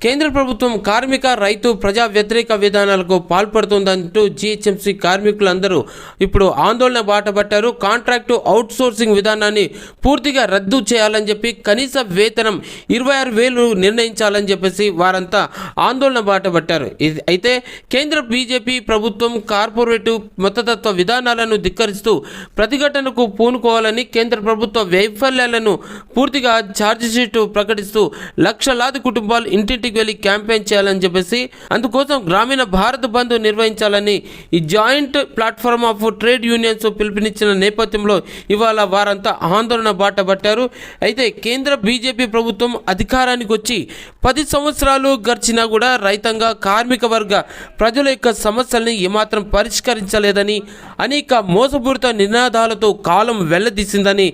కేంద్ర ప్రభుత్వం కార్మిక రైతు ప్రజా వ్యతిరేక విధానాలకు పాల్పడుతోందంటూ జీహెచ్ఎంసీ కార్మికులందరూ ఇప్పుడు ఆందోళన బాటపట్టారు. కాంట్రాక్టు అవుట్ సోర్సింగ్ విధానాన్ని పూర్తిగా రద్దు చేయాలని చెప్పి కనీస వేతనం ఇరవై ఆరు వేలు నిర్ణయించాలని చెప్పేసి వారంతా ఆందోళన బాటపట్టారు. అయితే కేంద్ర బీజేపీ ప్రభుత్వం కార్పొరేటివ్ మతతత్వ విధానాలను ధిక్కరిస్తూ ప్రతిఘటనకు పూనుకోవాలని కేంద్ర ప్రభుత్వ వైఫల్యాలను పూర్తిగా ఛార్జిషీటు ప్రకటిస్తూ లక్షలాది కుటుంబాలు ఇంటింటికి వెళ్ళి క్యాంపెయిన్ చేయాలని చెప్పేసి అందుకోసం గ్రామీణ భారత్ బంద్ నిర్వహించాలని ఈ joint platform of trade unions పిలుపునిచ్చిన నేపథ్యంలో ఇవాళ వారంతా ఆందోళన బాట పట్టారు. అయితే కేంద్ర బీజేపీ ప్రభుత్వం అధికారానికి వచ్చి పది సంవత్సరాలు గడిచినా కూడా రైతాంగ కార్మిక వర్గ ప్రజల యొక్క సమస్యల్ని ఏమాత్రం పరిష్కరించలేదని అనేక మోసపూరిత నినాదాలతో కాలం వెల్లదీసిందని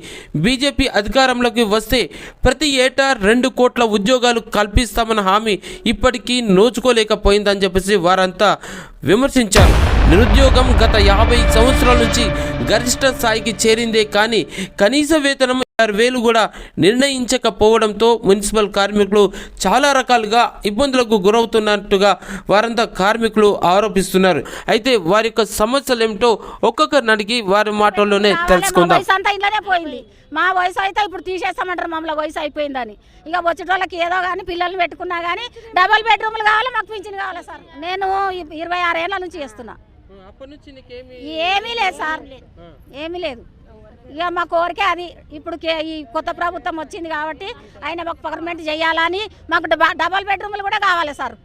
బీజేపీ అధికారంలోకి వస్తే ప్రతి ఏటా రెండు కోట్ల ఉద్యోగాలు కల్పిస్తామన్న హామీ ఇప్పటికీ నోచుకోలేకపోయిందని చెప్పేసి వారంతా విమర్శించారు. నిరుద్యోగం గత యాభై సంవత్సరాల నుంచి గరిష్ట స్థాయికి చేరిందే కానీ కనీస వేతనం ఆరు వేలు కూడా నిర్ణయించకపోవడంతో మున్సిపల్ కార్మికులు చాలా రకాలుగా ఇబ్బందులకు గురవుతున్నట్టుగా వారంతా కార్మికులు ఆరోపిస్తున్నారు. అయితే వారి యొక్క సమస్యలు ఏమిటో ఒక్కొక్కరిని అడిగి వారి మాటల్లోనే తెలుసుకుందాం. మా వయసు అయితే ఇప్పుడు తీసేస్తామంటారు మమ్మల్ని వయసు అయిపోయిందని. ఇక వచ్చేటోళ్ళకి ఏదో కానీ పిల్లల్ని పెట్టుకున్నా కానీ డబల్ బెడ్రూమ్లు కావాలి మాకు పింఛన్ కావాలి సార్? నేను ఇరవై ఆరేళ్ళ నుంచి చేస్తున్నా. ఏమీ లేదు సార్. ఏమీ లేదు. ఇక మా కోరిక అది. ఇప్పుడు ఈ కొత్త ప్రభుత్వం వచ్చింది కాబట్టి ఆయన మాకు పర్మనెంట్ చేయాలని మాకు డబ- డబల్ బెడ్రూమ్లు కూడా కావాలి సార్.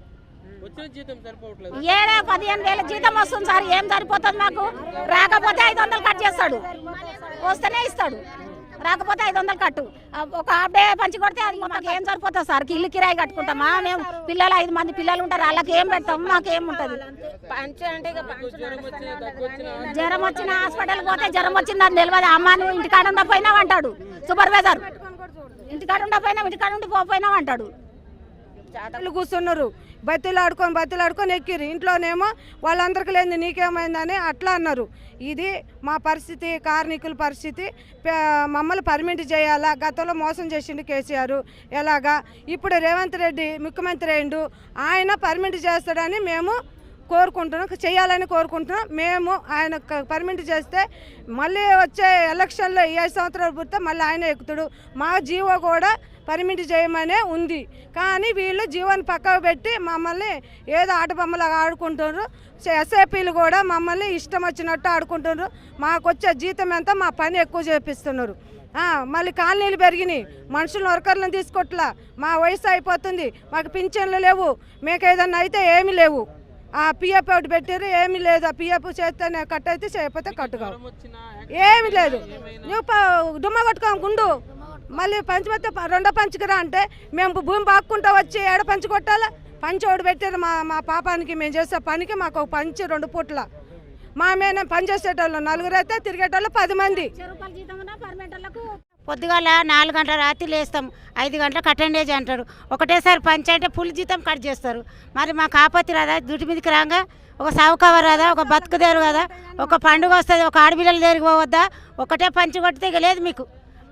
ఏడా పదిహేను వేల జీతం వస్తుంది సార్. ఏం సరిపోతుంది మాకు? రాకపోతే ఐదు వందలు కట్ చేస్తాడు. వస్తేనే ఇస్తాడు. రాకపోతే ఐదు వందలు కట్టు. ఒక హాఫ్ డే పంచి కొడితే అది మాకు ఏం సరిపోతుంది సార్? ఇల్లు కిరాయి కట్టుకుంటామా? మేము పిల్లలు ఐదు మంది పిల్లలు ఉంటారు వాళ్ళకి ఏం పెడతాం మాకేం ఉంటుంది? జ్వరం వచ్చిన హాస్పిటల్ పోతే జ్వరం వచ్చిందని తెలియదు. అమ్మ నువ్వు ఇంటికాడ ఉండకపోయినావు అంటాడు. సూపర్వైజర్ ఇంటికాడ ఉండకపోయినావు ఇంటికాడ ఉండి పోపోయినావు అంటాడు. కూర్చున్నారు. బతులు ఆడుకొని బతులు ఆడుకొని ఎక్కిరు ఇంట్లోనేమో వాళ్ళందరికీ లేని నీకేమైందని అట్లా అన్నారు. ఇది మా పరిస్థితి కార్మికుల పరిస్థితి. మమ్మల్ని పర్మిట్ చేయాలా? గతంలో మోసం చేసిండు కేసీఆర్. ఎలాగా? ఇప్పుడు రేవంత్ రెడ్డి ముఖ్యమంత్రి అయిండు ఆయన పర్మిట్ చేస్తాడని మేము కోరుకుంటున్నాం చేయాలని కోరుకుంటున్నాం. మేము ఆయన పర్మిట్ చేస్తే మళ్ళీ వచ్చే ఎలక్షన్లో ఏ సంవత్సరాలు పుడితే మళ్ళీ ఆయన ఎక్కుతాడు. మా జీవో కూడా పర్మిట్ చేయమనే ఉంది. కానీ వీళ్ళు జీవోని పక్కకు పెట్టి మమ్మల్ని ఏదో ఆటబొమ్మలాగా ఆడుకుంటున్నారు. ఎస్ఐపీలు కూడా మమ్మల్ని ఇష్టం వచ్చినట్టు ఆడుకుంటున్నారు. మాకు వచ్చే జీతం ఎంత మా పని ఎక్కువ చేపిస్తున్నారు. మళ్ళీ కాలనీలు పెరిగినాయి. మనుషులు వర్కర్లను తీసుకోట్లా. మా వయసు అయిపోతుంది. మాకు పింఛన్లు లేవు. మీకు ఏదన్నా అయితే ఏమీ లేవు. పిఎఫ్ ఒకటి పెట్టారు ఏమీ లేదు. ఆ పిఎఫ్ చేస్తేనే కట్ అయితే చేయకపోతే కట్టు కావు. ఏమీ లేదు. నువ్వు దుమ్మ కొట్టుకోం గుండు. మళ్ళీ పంచమతే రెండో పంచుకి రా అంటే మేము భూమి బాక్కుంటా వచ్చి ఏడ పంచి కొట్టాలా? పంచి ఒకటి పెట్టారు మా మా పాపానికి మేము చేసే పనికి మాకు ఒక పంచి రెండు పూట్ల. మా మీద పని చేసేటోళ్ళు నలుగురు అయితే తిరిగేటోళ్ళు పది మంది రూపాయల జీతం ఉన్నా పర్మనెంట్ వాళ్ళకు పొద్దుగాల నాలుగు గంటల రాత్రి లేస్తాం ఐదు గంటలకు అటెండేజ్ అంటారు. ఒకటేసారి పంచి అంటే ఫుల్ జీతం కట్ చేస్తారు. మరి మాకు ఆపత్తి రాదా? దుటి మీదకి రాగా? ఒక సావుకవర్ కదా రాదా? ఒక బతుకు దేరు కదా? ఒక పండుగ వస్తుంది ఒక ఆడపిల్లలు దగ్గరికి పోవద్దా? ఒకటే పంచి కొట్టితే లేదు మీకు.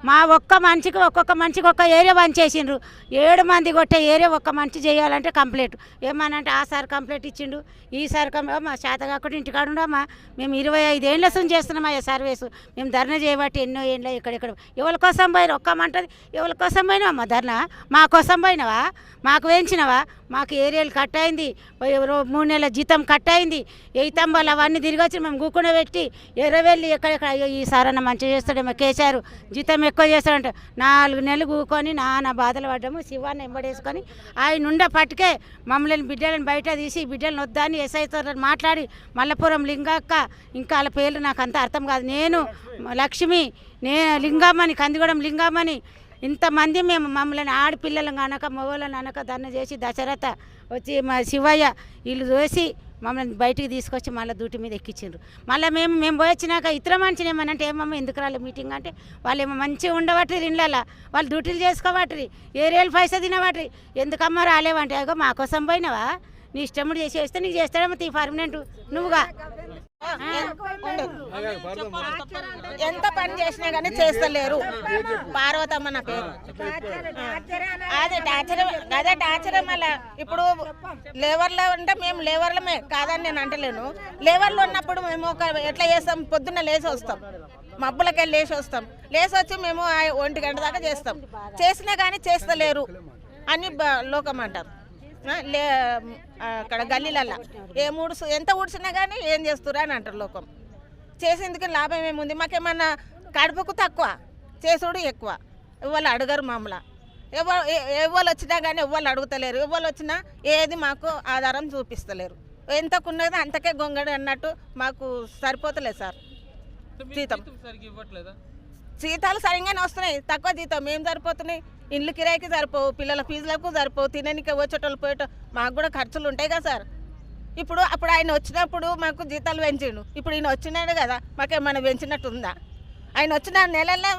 మా ఒక్క మనిషికి ఒక్కొక్క మనిషికి ఒక్క ఏరియా పంచేసిండ్రు ఏడు మంది కొట్టే ఏరియా ఒక్క మనిషి చేయాలంటే కంప్లీట్. ఏమనంటే ఆ సార్ కంప్లీట్ ఇచ్చిండు ఈ సార్ కం మా చేత కాకుండా ఇంటికాడ ఉండమా మేము ఇరవై ఐదేళ్ళ నుంచి చేస్తున్నాం ఆ సర్వీస్. మేము ధర్నా చేయబట్టి ఎన్నో ఏళ్ళ ఇక్కడెక్కడ ఎవరి కోసం పోయిన ఒక్కమంటది ఎవరి కోసం పోయినావా మా ధర్నా? మా కోసం పోయినావా? మాకు వేయించినవా? మాకు ఏరియాలు కట్ అయింది. మూడు నెలల జీతం కట్ అయింది. ఎయితంబాలు అవన్నీ తిరిగి వచ్చి మేము గుక్కున పెట్టి ఎర్రవెళ్ళి ఎక్కడెక్కడ? అయ్యో ఈ సార్ అన్న మంచిగా చేస్తాడేమో కేశారు జీతం ఎక్కువ చేస్తాడంట నాలుగు నెలలు కూకొని నానా బాధలు పడ్డాము శివాన్ని ఎంబడేసుకొని ఆయన ఉండే పట్టుకే మమ్మల్ని బిడ్డలను బయట తీసి బిడ్డలను వద్దని ఎస్ఐతో మాట్లాడి మల్లపురం లింగక్క ఇంకా వాళ్ళ పేర్లు నాకు అంత అర్థం కాదు. నేను లక్ష్మి నేను లింగమ్మని కందిగూడెం లింగమ్మని ఇంతమంది మేము మమ్మల్ని ఆడపిల్లలను అనక మగవాళ్ళని అనక దాన్ని చేసి దశరథ వచ్చి మా శివయ్య వీళ్ళు చూసి మమ్మల్ని బయటికి తీసుకొచ్చి మళ్ళీ డ్యూటీ మీద ఎక్కించారు మళ్ళీ మేము మేము పోయి వచ్చినాక ఇతర మనిషిని ఏమనంటే ఏమమ్మా ఎందుకు రాలే మీటింగ్? అంటే వాళ్ళు ఏమో మంచిగా ఉండబట్టి ఇండ్లలో వాళ్ళు డ్యూటీలు చేసుకోబట్టి ఏరియాలు పైసా తినబట్టి ఎందుకమ్మా రాలేవంటే అగో మా కోసం పోయినావా? నీ ఇష్టముడు చేసి చేస్తే నీకు చేస్తాడేమో తీ పర్మనెంట్ నువ్వుగా. ఎంత పని చేసినా కానీ చేస్తలేరు. పార్వతమ్మ నా పేరు. అదే టార్చర్ అదే టార్చర్ మళ్ళా ఇప్పుడు లేవర్లో ఉంటే మేము లేవర్లమే కాదని నేను అంటలేను. లేవర్లో ఉన్నప్పుడు మేము ఒక ఎట్లా చేస్తాం? పొద్దున్న లేచి వస్తాం. మబ్బులకి వెళ్ళి లేచి వస్తాం. లేచి వచ్చి మేము ఒంటి గంట దాకా చేస్తాం. చేసినా కానీ చేస్తలేరు అని బ- లోకం అంటారు. లే అక్కడ గల్లీలల్లా. ఏ ఊడ్సు ఎంత ఊడ్చినా కానీ ఏం చేస్తురా అని అంటారు లోకం. చేసేందుకు లాభం ఏముంది? మాకేమన్నా కడుపుకు తక్కువ? చేసుడు ఎక్కువ. ఎవరు అడగరు మామూలు. ఎవరు ఎవరు వచ్చినా కానీ ఎవరు అడుగుతలేరు. ఎవరు వచ్చినా ఏది మాకు ఆధారం చూపిస్తలేరు. ఎంతకున్నది అంతకే గొంగడి అన్నట్టు మాకు సరిపోతలేదు సార్. జీతం. జీతాలు సరిగానే వస్తున్నాయి. తక్కువ జీతం ఏం సరిపోతున్నాయి? ఇండ్లు కిరాయికి సరిపోవు పిల్లల ఫీజులకు సరిపోవు తినడానికి వచ్చేటోళ్ళు పోయేటో మాకు కూడా ఖర్చులు ఉంటాయి కదా సార్. ఇప్పుడు అప్పుడు ఆయన వచ్చినప్పుడు మాకు జీతాలు పెంచిండు. ఇప్పుడు ఈయన వచ్చినాడు కదా మాకేమైనా పెంచినట్టు ఉందా ఆయన వచ్చిన నెలల్లో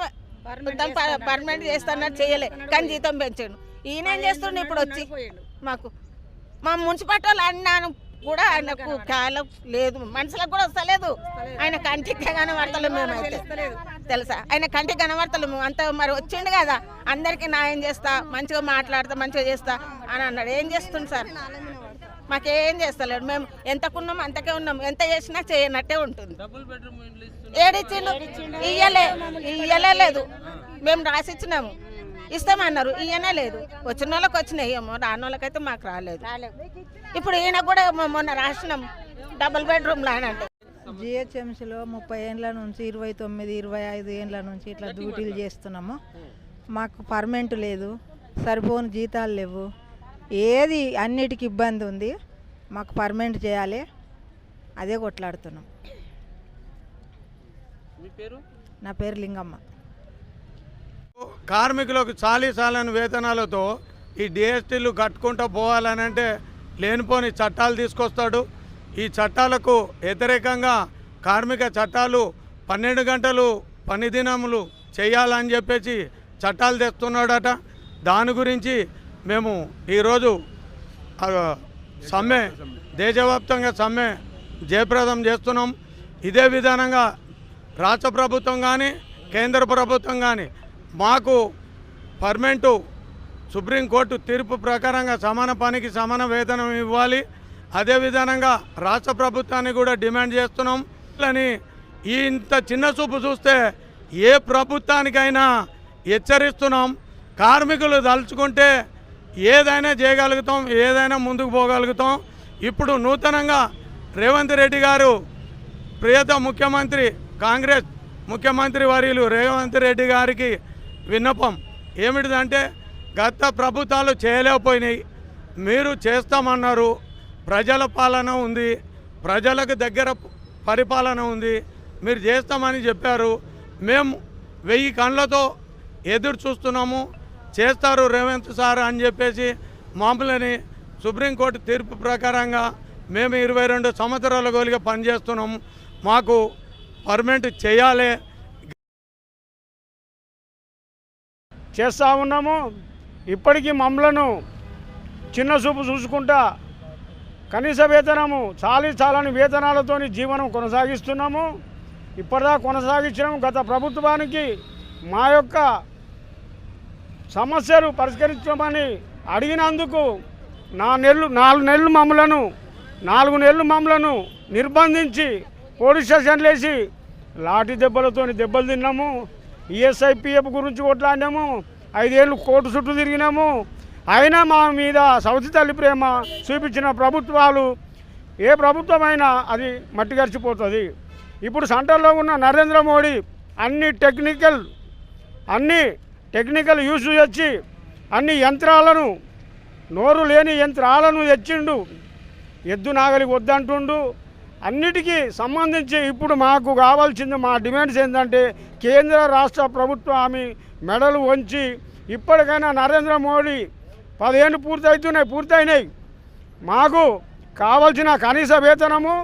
పర్మనెంట్ చేస్తానట్టు చేయలే. కానీ జీతం పెంచాడు. ఈయన ఏం చేస్తుండే ఇప్పుడు వచ్చి? మాకు మా మున్సిపాలిటీ వాళ్ళు అన్నాను కూడా ఆయనకు కాలం లేదు. మనుషులకు కూడా వస్తలేదు. ఆయన కంటికి కనబడతలేము మేమైతే. తెలుసా? ఆయన కంటికి కనబడతలేము అంత మరి వచ్చిండు కదా అందరికీ న్యాయం చేస్తా మంచిగా మాట్లాడతా మంచిగా చేస్తా అని అన్నాడు. ఏం చేస్తుంది సార్? మాకేం చేస్తలేడు మేము ఎంతకున్నాం అంతకే ఉన్నాం. ఎంత చేసినా చేయనట్టే ఉంటుంది. ఏడిచ్చిండు? ఇయ్యలే. ఇయ్యలే లేదు. మేము రాసిచ్చినాము. ఇస్తామన్నారు. ఇయ్యనే లేదు. వచ్చిన వాళ్ళకి వచ్చినాయి. ఏమో రాని వాళ్ళకైతే మాకు రాలేదు. ఇప్పుడు ఈయన కూడా మొన్న రాసినాం. డబుల్ బెడ్రూమ్ లాన్ అంటే. జిహెచ్ఎంసీలో ముప్పై ఏండ్ల నుంచి ఇరవై తొమ్మిది ఇరవై ఐదు ఏండ్ల నుంచి ఇట్లా డ్యూటీలు చేస్తున్నాము. మాకు పర్మనెంట్ లేదు. సరిపోని జీతాలు లేవు. ఏది అన్నిటికి ఇబ్బంది ఉంది మాకు పర్మనెంట్ చేయాలి అదే కొట్లాడుతున్నాం. మీ పేరు? నా పేరు లింగమ్మ. కార్మికులకు చాలీ చాలని వేతనాలతో ఈ డిఎస్టీలు కట్టుకుంటూ పోవాలని అంటే లేనిపోని చట్టాలు తీసుకొస్తాడు. ఈ చట్టాలకు వ్యతిరేకంగా కార్మిక చట్టాలు పన్నెండు గంటలు పని దినములు చేయాలని చెప్పేసి చట్టాలు తెస్తున్నాడట. దాని గురించి మేము ఈరోజు సమ్మె దేశవ్యాప్తంగా సమ్మె జయప్రదం చేస్తున్నాం. ఇదే విధానంగా రాష్ట్ర ప్రభుత్వం కానీ కేంద్ర ప్రభుత్వం కానీ మాకు పర్మనెంటు సుప్రీంకోర్టు తీర్పు ప్రకారంగా సమాన పనికి సమాన వేతనం ఇవ్వాలి. అదే విధానంగా రాష్ట్ర ప్రభుత్వాన్ని కూడా డిమాండ్ చేస్తున్నాం. అని ఈ ఇంత చిన్న చూపు చూస్తే ఏ ప్రభుత్వానికైనా హెచ్చరిస్తున్నాం. కార్మికులు తలుచుకుంటే ఏదైనా చేయగలుగుతాం ఏదైనా ముందుకు పోగలుగుతాం. ఇప్పుడు నూతనంగా రేవంత్ రెడ్డి గారు ప్రియత ముఖ్యమంత్రి కాంగ్రెస్ ముఖ్యమంత్రి వర్యులు రేవంత్ రెడ్డి గారికి విన్నపం ఏమిటిదంటే గత ప్రభుత్వాలు చేయలేకపోయినాయి. మీరు చేస్తామన్నారు ప్రజల పాలన ఉంది ప్రజలకు దగ్గర పరిపాలన ఉంది మీరు చేస్తామని చెప్పారు. మేము వెయ్యి కళ్ళతో ఎదురు చూస్తున్నాము. చేస్తారు రేవంత్ సార్ అని చెప్పేసి మామూలని సుప్రీంకోర్టు తీర్పు ప్రకారంగా మేము ఇరవై రెండు సంవత్సరాల గోలిగా పనిచేస్తున్నాము మాకు పర్మనెంట్ చేయాలి. చేస్తూ ఉన్నాము. ఇప్పటికీ మమ్మలను చిన్న చూపు చూసుకుంటా కనీస వేతనము చాలీ చాలని వేతనాలతోని జీవనం కొనసాగిస్తున్నాము. ఇప్పటిదా కొనసాగించినాము. గత ప్రభుత్వానికి మా యొక్క సమస్యలు పరిష్కరించమని అడిగినందుకు నా నెలలు నాలుగు నెలలు మమ్మలను నాలుగు నెలలు మమ్మలను నిర్బంధించి పోలీస్ స్టేషన్లు వేసి లాఠీ దెబ్బలతోని దెబ్బలు తిన్నాము. ఈఎస్ఐపిఎఫ్ గురించి కొట్లాడినాము. ఐదేళ్ళు కోర్టు చుట్టూ తిరిగినాము. అయినా మా మీద సౌతి తల్లి ప్రేమ చూపించిన ప్రభుత్వాలు ఏ ప్రభుత్వమైనా అది మట్టిగరిచిపోతుంది ఇప్పుడు సెంటర్లో ఉన్న నరేంద్ర మోడీ అన్ని టెక్నికల్ అన్ని టెక్నికల్ యూస్ వచ్చి అన్ని యంత్రాలను నోరు లేని యంత్రాలను తెచ్చిండు ఎద్దు నాగలికి వద్దంటుండు. అన్నిటికీ సంబంధించి ఇప్పుడు మాకు కావాల్సింది మా డిమాండ్స్ ఏంటంటే కేంద్ర రాష్ట్ర ప్రభుత్వం ఆమె మెడలు వంచి ఇప్పటికైనా నరేంద్ర మోడీ పదిహేను పూర్తవుతున్నాయి పూర్తయినాయి. మాకు కావలసిన కనీస వేతనము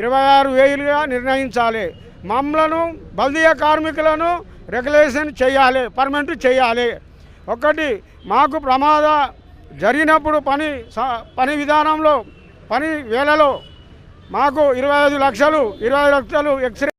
ఇరవై ఆరు వేలుగా నిర్ణయించాలి. మమ్మలను బల్దీయ కార్మికులను రెగ్యులేషన్ చేయాలి పర్మనెంట్ చేయాలి. ఒకటి మాకు ప్రమాద జరిగినప్పుడు పని స- పని విధానంలో పని వేళలో మాకు ఇరవై ఐదు లక్షలు ఇరవై లక్షలు ఎక్స్రే